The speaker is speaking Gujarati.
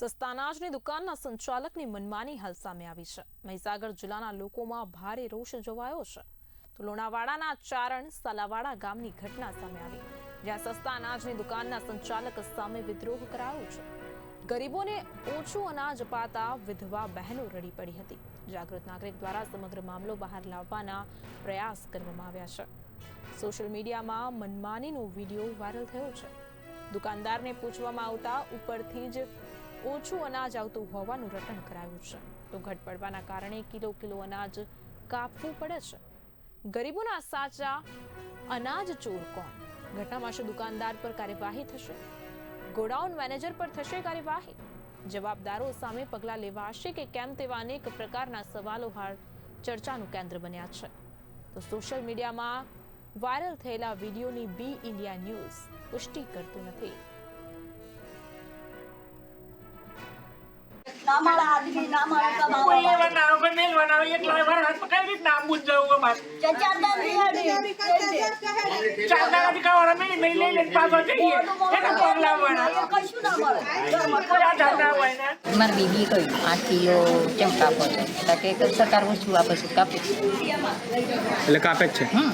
સસ્તા અનાજની દુકાનના સંચાલકની મનમાની હાલ સામે આવી છે. મહીસાગર જિલ્લાના લોકોમાં ભારે રોષ જોવાયો છે. તો લોણાવાડાના ચારણ સલાવાડા ગામની ઘટના સામે આવી, જ્યાં સસ્તા અનાજની દુકાનના સંચાલક સામે વિદ્રોહ કરાયો છે. ગરીબોને ઓછું અનાજ અપાતા વિધવા બહેનો રડી પડી હતી. જાગૃત નાગરિક દ્વારા સમગ્ર મામલો બહાર લાવવાના પ્રયાસ કરવામાં આવ્યા છે. સોશિયલ મીડિયામાં મનમાનીનો વીડિયો વાયરલ થયો છે. દુકાનદારને પૂછવામાં આવતા ઉપરથી જ ઓછું અનાજ આવતું હોવાનું રટણ કરાયું છે. તો ઘટ પડવાના કારણે કિલો કિલો અનાજ કાપવું પડે છે. ગરીબોના સાચા અનાજ ચોર કોણ? ઘટનામાં શું દુકાનદાર પર કાર્યવાહી થશે? ગોડાઉન મેનેજર પર થશે કાર્યવાહી? જવાબદારો સામે પગલાં લેવાશે કે કેમ તેવા અનેક પ્રકારના સવાલો હાલ ચર્ચાનું કેન્દ્ર બન્યા છે. તો સોશિયલ મીડિયામાં વાયરલ થયેલા વિડીયોની બી ઇન્ડિયા ન્યૂઝ પુષ્ટિ કરતું નથી. ના મારા આદમી ના મારા કોઈ કમાવા એવા ના હોય, મેલવા ના હોય, એટલા વાર હાથ પકડી રીતના આમ જ જવું અમારે. ચાચા દાદી ચાર દાડાથી ખાવાના મેલી મેલી લઈ લઈને પાછો જઈએ. એના પગ લાવવાના. કશું ના મળે. કોઈ આધાર ના હોય ને. મારી બીબી કહ્યું આઠ કિલો કેમ કાપો છો કે સરકાર ઓછું આપે છે કાપે એટલે કાપે જ છે. હમ.